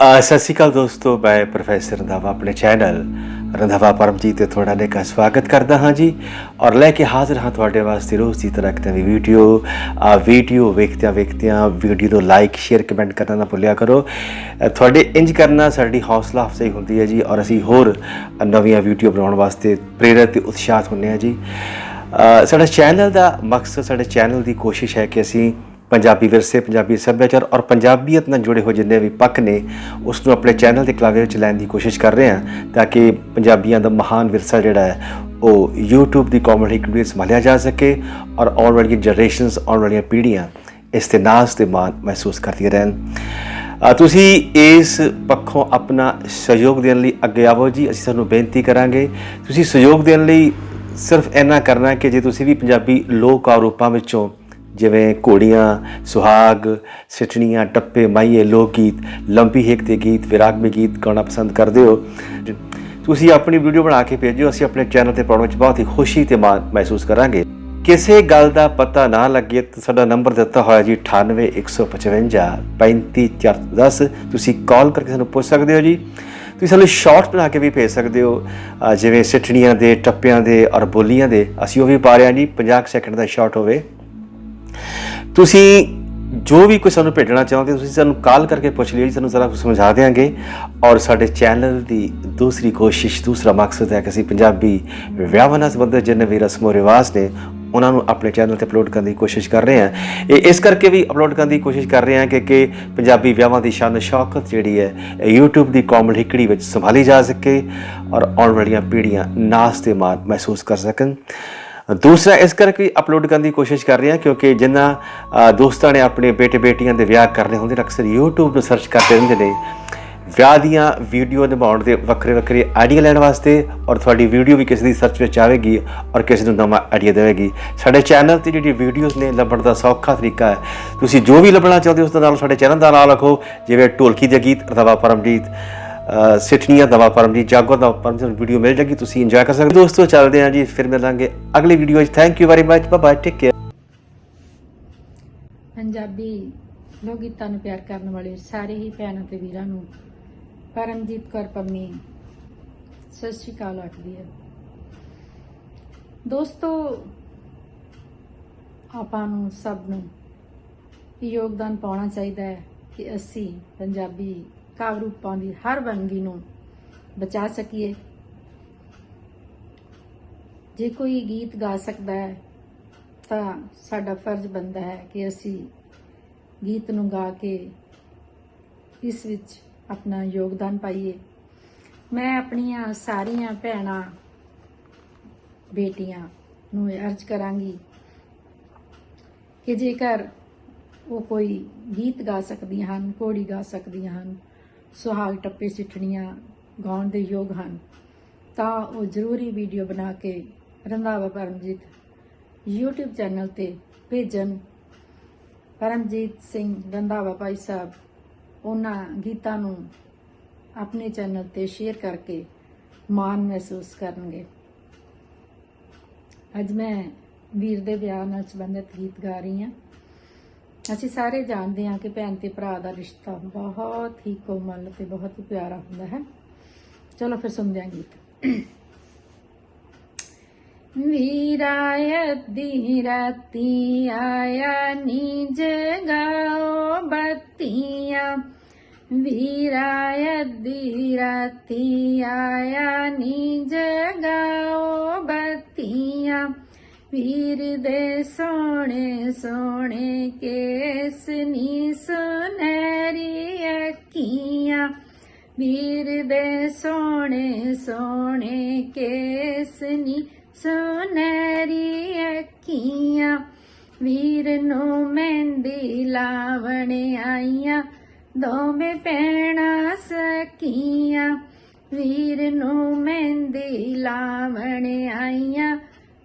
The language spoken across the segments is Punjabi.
ਸਤਿ ਸ਼੍ਰੀ ਅਕਾਲ ਦੋਸਤੋ ਮੈਂ ਪ੍ਰੋਫੈਸਰ ਰੰਧਾਵਾ ਆਪਣੇ ਚੈਨਲ ਰੰਧਾਵਾ ਪਰਮਜੀਤ ਤੇ ਤੁਹਾਡਾ ਨੇ ਕਾ ਸਵਾਗਤ ਕਰਦਾ ਹਾਂ ਜੀ। ਔਰ ਲੈ ਕੇ ਹਾਜ਼ਰ ਹਾਂ ਤੁਹਾਡੇ ਵਾਸਤੇ ਰੋਜ਼ ਦੀ ਤਰ੍ਹਾਂ ਇੱਕ ਵੀਡੀਓ ਆ ਵੀਡੀਓ ਵੇਖਦਿਆਂ ਵੇਖਦਿਆਂ ਵੀਡੀਓ ਨੂੰ ਲਾਈਕ ਸ਼ੇਅਰ ਕਮੈਂਟ ਕਰਨਾ ਨਾ ਭੁੱਲਿਆ ਕਰੋ। ਤੁਹਾਡੇ ਇੰਜ ਕਰਨਾ ਸਾਡੀ ਹੌਸਲਾ ਅਫਜ਼ਾਈ ਹੁੰਦੀ ਹੈ ਜੀ ਔਰ ਅਸੀਂ ਹੋਰ ਨਵੀਆਂ ਵੀਡੀਓ ਬਣਾਉਣ ਵਾਸਤੇ ਪ੍ਰੇਰਿਤ ਤੇ ਉਤਸ਼ਾਹਤ ਹੁੰਦੇ ਹਾਂ ਜੀ। ਅ, ਸਾਡਾ ਚੈਨਲ ਦਾ ਮਕਸਦ ਸਾਡੇ ਚੈਨਲ ਦੀ ਕੋਸ਼ਿਸ਼ ਹੈ ਕਿ ਅਸੀਂ ਪੰਜਾਬੀ ਵਿਰਸੇ, ਪੰਜਾਬੀ ਸੱਭਿਆਚਾਰ ਔਰ ਪੰਜਾਬੀਅਤ ਨਾਲ ਜੁੜੇ ਹੋਏ ਜਿੰਨੇ ਵੀ ਪੱਖ ਨੇ ਉਸ ਨੂੰ ਆਪਣੇ ਚੈਨਲ ਦੇ ਕਲਾਵੇ ਵਿੱਚ ਲੈਣ ਦੀ ਕੋਸ਼ਿਸ਼ ਕਰ ਰਹੇ ਹਾਂ ਤਾਂ ਕਿ ਪੰਜਾਬੀਆਂ ਦਾ ਮਹਾਨ ਵਿਰਸਾ ਜਿਹੜਾ ਹੈ, ਉਹ YouTube ਦੀ ਕਾਮੇਡੀ ਕ੍ਰੀਏਟ ਸੰਭਾਲਿਆ ਜਾ ਸਕੇ ਔਰ ਆਉਣ ਵਾਲੀਆਂ ਜਨਰੇਸ਼ਨਸ ਆਉਣ ਵਾਲੀਆਂ ਪੀੜ੍ਹੀਆਂ ਇਸ ਤੇ ਨਾਜ਼ ਤੇ ਮਾਣ ਮਹਿਸੂਸ ਕਰਦੀਆਂ ਰਹਿਣ। ਤੁਸੀਂ ਇਸ ਪੱਖੋਂ ਆਪਣਾ ਸਹਿਯੋਗ ਦੇਣ ਲਈ ਅੱਗੇ ਆਵੋ ਜੀ, ਅਸੀਂ ਤੁਹਾਨੂੰ ਬੇਨਤੀ ਕਰਾਂਗੇ। ਤੁਸੀਂ ਸਹਿਯੋਗ ਦੇਣ ਲਈ ਸਿਰਫ ਇੰਨਾ ਕਰਨਾ ਕਿ ਜੇ ਤੁਸੀਂ ਵੀ ਪੰਜਾਬੀ ਲੋਕ ਰੂਪਾਂ ਵਿੱਚੋਂ ਜਿਵੇਂ ਘੋੜੀਆਂ, ਸੁਹਾਗ, ਸਿੱਠਣੀਆਂ, ਟੱਪੇ, ਮਾਈਏ ਲੋਕ ਗੀਤ ਲੰਬੀ ਹੇਕ ਦੇ ਗੀਤ ਵਿਰਾਗਮਈ ਗੀਤ ਗਾਉਣਾ ਪਸੰਦ ਕਰਦੇ ਹੋ। ਤੁਸੀਂ ਆਪਣੀ ਵੀਡੀਓ ਬਣਾ ਕੇ ਭੇਜੋ, ਅਸੀਂ ਆਪਣੇ ਚੈਨਲ ਤੇ ਪਾਉਣ ਵਿੱਚ ਬਹੁਤ ਹੀ ਖੁਸ਼ੀ ਤੇ ਮਾਣ ਮਹਿਸੂਸ ਕਰਾਂਗੇ। ਕਿਸੇ ਗੱਲ ਦਾ ਪਤਾ ਨਾ ਲੱਗੇ ਤਾਂ ਸਾਡਾ ਨੰਬਰ ਦਿੱਤਾ ਹੋਇਆ ਜੀ 98155 35410 ਤੁਸੀਂ ਕਾਲ ਕਰਕੇ ਸਾਨੂੰ ਪੁੱਛ ਸਕਦੇ ਹੋ ਜੀ। ਤੁਸੀਂ ਸਾਨੂੰ ਸ਼ਾਰਟ ਬਣਾ ਕੇ ਵੀ ਭੇਜ ਸਕਦੇ ਹੋ ਜਿਵੇਂ ਸਿੱਠਣੀਆਂ ਦੇ, ਟੱਪਿਆਂ ਦੇ ਔਰ ਬੋਲੀਆਂ ਦੇ। ਅਸੀਂ ਉਹ ਵੀ ਪਾ ਰਹੇ ਹਾਂ ਜੀ 50 ਸੈਕਿੰਡ ਦਾ ਸ਼ਾਰਟ ਹੋਵੇ। ਤੁਸੀਂ ਜੋ ਵੀ ਕੋਈ ਸਾਨੂੰ ਭੇਜਣਾ ਚਾਹੁੰਦੇ ਤੁਸੀਂ ਸਾਨੂੰ ਕਾਲ ਕਰਕੇ ਪੁੱਛ ਲਿਓ ਜੀ, ਸਾਨੂੰ ਜ਼ਰਾ ਕੁਝ ਸਮਝਾ ਦੇਵਾਂਗੇ ਔਰ ਸਾਡੇ ਚੈਨਲ ਦੀ ਦੂਸਰੀ ਕੋਸ਼ਿਸ਼, ਦੂਸਰਾ ਮਕਸਦ ਹੈ ਕਿ ਅਸੀਂ ਪੰਜਾਬੀ ਵਿਆਹਾਂ ਨਾਲ ਸੰਬੰਧਿਤ ਜਿੰਨੇ ਵੀ ਰਸਮੋ ਰਿਵਾਜ ਨੇ, ਉਹਨਾਂ ਨੂੰ ਆਪਣੇ ਚੈਨਲ ਤੇ ਅਪਲੋਡ ਕਰਨ ਦੀ ਕੋਸ਼ਿਸ਼ ਕਰ ਰਹੇ ਹਾਂ। ਇਹ ਇਸ ਕਰਕੇ ਵੀ ਅਪਲੋਡ ਕਰਨ ਦੀ ਕੋਸ਼ਿਸ਼ ਕਰ ਰਹੇ ਹਾਂ ਕਿ ਕਿ ਪੰਜਾਬੀ ਵਿਆਹਾਂ ਦੀ ਸ਼ਾਨ, ਸ਼ੌਕਤ ਜਿਹੜੀ ਹੈ, ਇਹ YouTube ਦੀ ਕੋਮਲ ਹਿੱਕੜੀ ਵਿੱਚ ਸੰਭਾਲੀ ਜਾ ਸਕੇ ਔਰ ਆਉਣ ਵਾਲੀਆਂ ਪੀੜ੍ਹੀਆਂ ਨਾਸ ਤੇ ਮਾਣ ਮਹਿਸੂਸ ਕਰ ਸਕਣ। ਦੂਸਰਾ ਇਸ ਕਰਕੇ ਅਪਲੋਡ ਕਰਨ ਦੀ ਕੋਸ਼ਿਸ਼ ਕਰ ਰਹੇ ਹਾਂ, ਕਿਉਂਕਿ ਜਿਨ੍ਹਾਂ ਦੋਸਤਾਂ ਨੇ ਆਪਣੇ ਬੇਟੇ ਬੇਟੀਆਂ ਦੇ ਵਿਆਹ ਕਰਨੇ ਹੁੰਦੇ ਨੇ, ਅਕਸਰ YouTube ਨੂੰ ਸਰਚ ਕਰਦੇ ਰਹਿੰਦੇ ਨੇ। ਵਿਆਹ ਦੀਆਂ ਵੀਡੀਓ ਨਿਭਾਉਣ ਦੇ ਵੱਖਰੇ ਵੱਖਰੇ ਆਈਡੀਆ ਲੈਣ ਵਾਸਤੇ ਔਰ ਤੁਹਾਡੀ ਵੀਡੀਓ ਵੀ ਕਿਸੇ ਦੀ ਸਰਚ ਵਿੱਚ ਆਵੇਗੀ ਔਰ ਕਿਸੇ ਨੂੰ ਨਵਾਂ ਆਈਡੀਆ ਦੇਵੇਗੀ। ਸਾਡੇ ਚੈਨਲ ਤੇ ਜਿਹੜੀ ਵੀਡੀਓਜ਼ ਨੇ, ਲੱਭਣ ਦਾ ਸੌਖਾ ਤਰੀਕਾ ਹੈ। ਤੁਸੀਂ ਜੋ ਵੀ ਲੱਭਣਾ ਚਾਹੁੰਦੇ ਹੋ, ਉਸ ਦੇ ਨਾਲ ਸਾਡੇ ਚੈਨਲ ਦਾ ਨਾਮ ਲਿਖੋ ਜਿਵੇਂ ਢੋਲਕੀ ਦੇ ਗੀਤ, ਰਵਾ ਪਰਮਜੀਤ। ਸਿਠਣੀਆਂ ਦਵਾ ਪਰਮਜੀਤ ਜਾਗੋ ਦਾ ਪਰਮਜੀਤ ਵੀਡੀਓ ਮਿਲ ਜਾਏਗੀ, ਤੁਸੀਂ ਇੰਜੋਏ ਕਰ ਸਕਦੇ ਦੋਸਤੋ, ਚੱਲਦੇ ਹਾਂ ਜੀ, ਫਿਰ ਮਿਲਾਂਗੇ ਅਗਲੀ ਵੀਡੀਓ ਵਿੱਚ। Thank you very much bye take care Punjabi ਲੋਕ ਗੀਤਾਂ ਨੂੰ ਪਿਆਰ ਕਰਨ ਵਾਲੇ ਸਾਰੇ ਹੀ ਭੈਣਾਂ ਤੇ ਵੀਰਾਂ ਨੂੰ ਪਰਮਜੀਤ ਕੌਰ ਪੰਮੀ, ਸਤਿ ਸ਼੍ਰੀ ਅਕਾਲ ਆਖਦੀ ਹੈ। ਦੋਸਤੋ, ਆਪਾਂ ਨੂੰ ਸਭ ਨੂੰ ਯੋਗਦਾਨ ਪਾਉਣਾ ਚਾਹੀਦਾ ਹੈ ਕਿ ਅਸੀਂ ਪੰਜਾਬੀ ਕਾਵਿ ਰੂਪਾਂ ਦੀ ਹਰ ਵੰਨਗੀ ਨੂੰ ਬਚਾ ਸਕੀਏ। ਜੇ ਕੋਈ ਗੀਤ ਗਾ ਸਕਦਾ ਹੈ, ਤਾਂ ਸਾਡਾ ਫਰਜ਼ ਬਣਦਾ ਹੈ ਕਿ ਅਸੀਂ ਗੀਤ ਨੂੰ ਗਾ ਕੇ ਇਸ ਵਿੱਚ ਆਪਣਾ ਯੋਗਦਾਨ ਪਾਈਏ। ਮੈਂ ਆਪਣੀਆਂ ਸਾਰੀਆਂ ਭੈਣਾਂ, ਬੇਟੀਆਂ ਨੂੰ ਇਹ ਅਰਜ਼ ਕਰਾਂਗੀ ਕਿ ਜੇਕਰ ਉਹ ਕੋਈ ਗੀਤ ਗਾ ਸਕਦੀਆਂ ਹਨ ਕੋੜੀ ਗਾ ਸਕਦੀਆਂ ਹਨ ਸੁਹਾਗ ਟੱਪੇ ਸਿੱਠਣੀਆਂ ਗਾਉਣ ਦੇ ਯੋਗ ਹਨ। ਤਾਂ ਉਹ ਜ਼ਰੂਰੀ ਵੀਡੀਓ ਬਣਾ ਕੇ ਰੰਧਾਵਾ ਪਰਮਜੀਤ YouTube ਚੈਨਲ ਤੇ ਭੇਜਣ। ਪਰਮਜੀਤ ਸਿੰਘ ਰੰਧਾਵਾ ਭਾਈ ਸਾਹਿਬ ਉਹਨਾਂ ਗੀਤਾਂ ਨੂੰ ਆਪਣੇ ਚੈਨਲ ਤੇ ਸ਼ੇਅਰ ਕਰਕੇ ਮਾਣ ਮਹਿਸੂਸ ਕਰਨਗੇ। ਅੱਜ ਮੈਂ ਵੀਰ ਦੇ ਵਿਆਹ ਨਾਲ ਸੰਬੰਧਿਤ ਗੀਤ ਗਾ ਰਹੀ ਹਾਂ। ਅਸੀਂ ਸਾਰੇ ਜਾਣਦੇ ਹਾਂ ਕਿ ਭੈਣ ਤੇ ਭਰਾ ਦਾ ਰਿਸ਼ਤਾ ਬਹੁਤ ਹੀ ਕੋਮਲ ਤੇ ਬਹੁਤ ਹੀ ਪਿਆਰਾ ਹੁੰਦਾ ਹੈ। ਚਲੋ ਫਿਰ ਸੁਣਦੇ ਹਾਂ ਗੀਤ। ਵੀਰਾਇ ਦੀ ਰਾਤੀ ਆਇਆ ਨੀ ਜਗਾਓ ਬੱਤੀਆਂ। ਵੀਰਾਇ ਦੀ ਰਾਤੀ ਆਇਆ ਨੀ ਜਗਾਓ ਬੱਤੀਆਂ। ਵੀਰ ਦੇ ਸੋਹਣੇ ਸੋਹਣੇ ਕੇਸ ਨੀ ਸੁਨਹਿਰੀ ਅੱਖੀਆਂ। ਵੀਰ ਦੇ ਸੋਹਣੇ ਸੋਹਣੇ ਕੇਸ ਨੀ ਸੁਨਹਿਰੀ ਅੱਖੀਆਂ। ਵੀਰ ਨੂੰ ਮਹਿੰਦੀ ਲਾਵਣ ਆਈਆਂ, ਦੋਵੇਂ ਭੈਣਾਂ ਸਕੀਆਂ। ਵੀਰ ਨੂੰ ਮਹਿੰਦੀ ਲਾਵਣ ਆਈਆਂ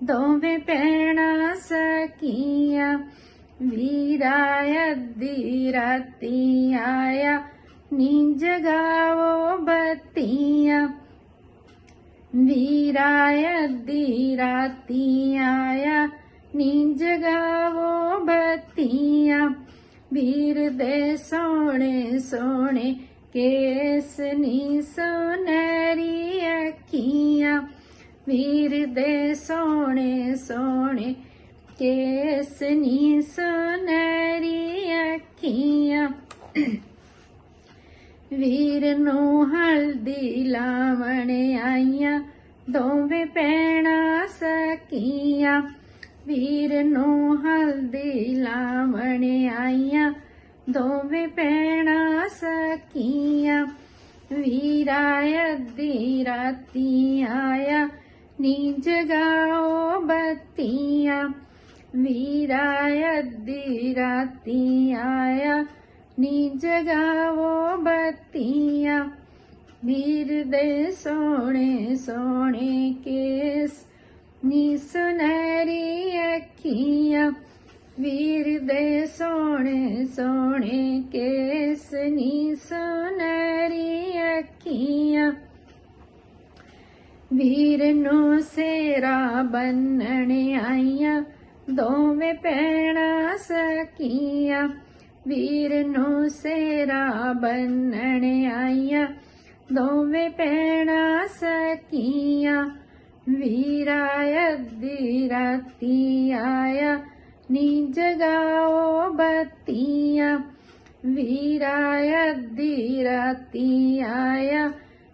ਦੋਵੇਂ ਭੈਣਾਂ ਸਕੀਆਂ। ਵੀਰਾ ਅੱਧੀ ਰਾਤੀ ਆਇਆ। ਨੀ ਜਗਾਵੋ ਬਤੀਆਂ। ਵੀਰਾ ਅੱਧੀ ਰਾਤੀ ਆਇਆ। ਨੀ ਜਗਾਵੋ ਬੱਤੀਆਂ। ਵੀਰ ਦੇ ਸੋਹਣੇ ਸੋਹਣੇ ਕੇਸ ਨੀ ਸੁਨਹਿਰੀ ਅੱਖੀਆਂ। ਵੀਰ ਦੇ ਸੋਹਣੇ ਸੋਹਣੇ ਕੇਸ ਨੀ ਸੁਨਹਿਰੀ ਅੱਖੀਆਂ। ਵੀਰ ਨੂੰ ਹਲਦੀ ਲਾਵਣ ਆਈਆਂ, ਦੋਵੇਂ ਪੈਣਾ ਸਕੀਆਂ। ਵੀਰ ਨੂੰ ਹਲਦੀ ਲਾਵਣ ਆਈਆਂ, ਦੋਵੇਂ ਪੈਣਾ ਸਕੀਆਂ। ਵੀਰਾ ਅੱਧੀ ਰਾਤੀ ਆਇਆ ਨੀ ਜਗਾਓ ਬੱਤੀਆਂ ਵੀਰਾ ਅੱਧੀ ਰਾਤੀ ਆਇਆ ਨੀ ਜਗਾਵੋ ਬੱਤੀਆਂ ਵੀਰ ਦੇ ਸੋਹਣੇ ਸੋਹਣੇ ਕੇਸ ਨੀ ਸੁਨਹਿਰੀ ਅੱਖੀਆਂ ਵੀਰ ਦੇ ਸੋਹਣੇ ਸੋਹਣੇ ਕੇਸ ਨੀ ਸੁਨਹਿਰੀ ਅੱਖੀਆਂ ਵੀਰ ਨੂੰ ਸੇਰਾ ਬੰਨਣ ਆਈਆਂ। ਦੋਵੇਂ ਪੈਣਾ ਸਕੀਆਂ। ਵੀਰ ਨੂੰ ਸੇਰਾ ਬੰਨਣ ਆਈਆਂ। ਦੋਵੇਂ ਪੈਣਾ ਸਕੀਆਂ। ਵੀਰਾ ਅੱਧੀ ਰਾਤੀ ਆਇਆ। ਨੀ ਜਗਾਓ ਬੱਤੀਆਂ। ਵੀਰਾ ਅੱਧੀ ਰਾਤੀ ਆਇਆ।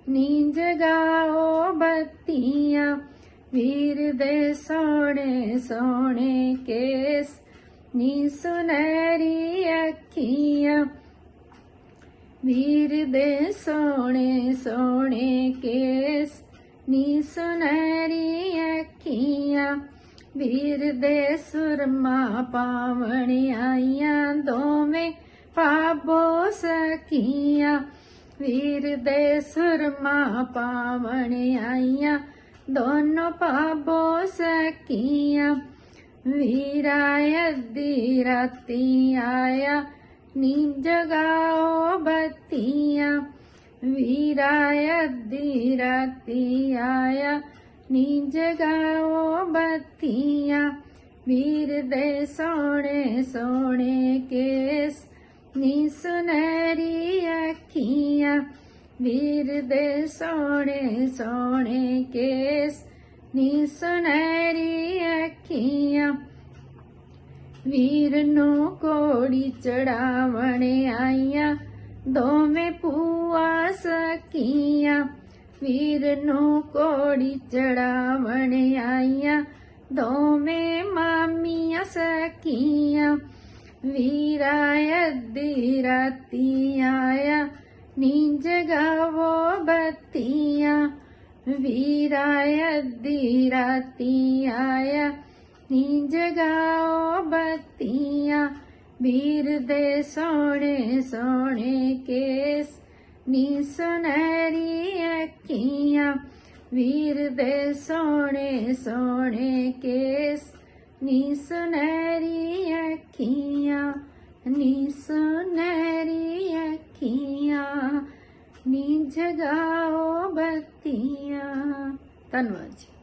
ਨੀ ਜਗਾਓ ਬੱਤੀਆਂ, ਵੀਰ ਦੇ ਸੋਹਣੇ ਸੋਹਣੇ ਕੇਸ ਨੀ ਸੁਨਹਿਰੀ ਅੱਖੀਆਂ, ਵੀਰ ਦੇ ਸੋਹਣੇ ਸੋਹਣੇ ਕੇਸ ਨੀ ਸੁਨਹਿਰੀ ਅੱਖੀਆਂ, ਵੀਰ ਦੇ ਸੁਰਮਾ ਪਾਵਣ ਆਈਆਂ, ਦੋਵੇਂ ਪਾਬੋ ਸਕੀਆਂ। ਵੀਰ ਦੇ ਸੁਰਮਾ ਪਾਵਣ ਆਈਆਂ, ਦੋਨੋਂ ਪਾਬੋ ਸਕੀਆਂ ਵੀਰਾ ਅੱਧੀ ਰਾਤੀ ਆਇਆ ਨੀ ਜਗਾਓ ਬੱਤੀਆਂ। ਵੀਰਾ ਅੱਧੀ ਰਾਤੀ ਆਇਆ ਨੀ ਜਗਾਓ ਬੱਤੀਆਂ। ਵੀਰ ਦੇ ਸੋਹਣੇ ਸੋਹਣੇ ਕੇਸ ਨੀ ਸੁਨਹਿਰੀ ਅੱਖੀਆਂ ਵੀਰ ਦੇ ਸੋਹਣੇ ਸੋਹਣੇ ਕੇਸ, ਨੀ ਸੁਨਹਿਰੀ ਅੱਖੀਆਂ। ਵੀਰ ਨੂੰ ਕੋੜੀ ਚੜਾਵਣ ਆਈਆਂ, ਦੋਵੇਂ ਪੂਆ ਸਕੀਆਂ। ਵੀਰ ਨੂੰ ਕੋੜੀ ਚੜਾਵਣ ਆਈਆਂ, ਦੋਵੇਂ ਮਾਮੀਆਂ ਸਕੀਆਂ। ਵੀਰਾ ਅੱਧੀ ਰਾਤੀ ਆਇਆ ਨੀ ਜਗਾਵੋ ਬੱਤੀਆਂ ਵੀਰਾ ਅੱਧੀ ਰਾਤੀ ਆਇਆ ਨੀ ਗਾਓ ਬੱਤੀਆਂ ਵੀਰ ਦੇ ਸੋਹਣੇ ਸੋਹਣੇ ਕੇਸ ਨੀ ਸੁਨਹਿਰੀ ਅੱਖੀਆਂ ਵੀਰ ਦੇ ਸੋਹਣੇ ਸੋਹਣੇ ਕੇਸ ਨੀ ਸੁਨਹਿਰੀ ਅੱਖੀਆਂ ਨੀ ਸੁਨਹਿਰੀ ਅੱਖੀਆਂ ਨੀ ਜਗਾਓ ਬੱਤੀਆਂ। ਧੰਨਵਾਦ ਜੀ।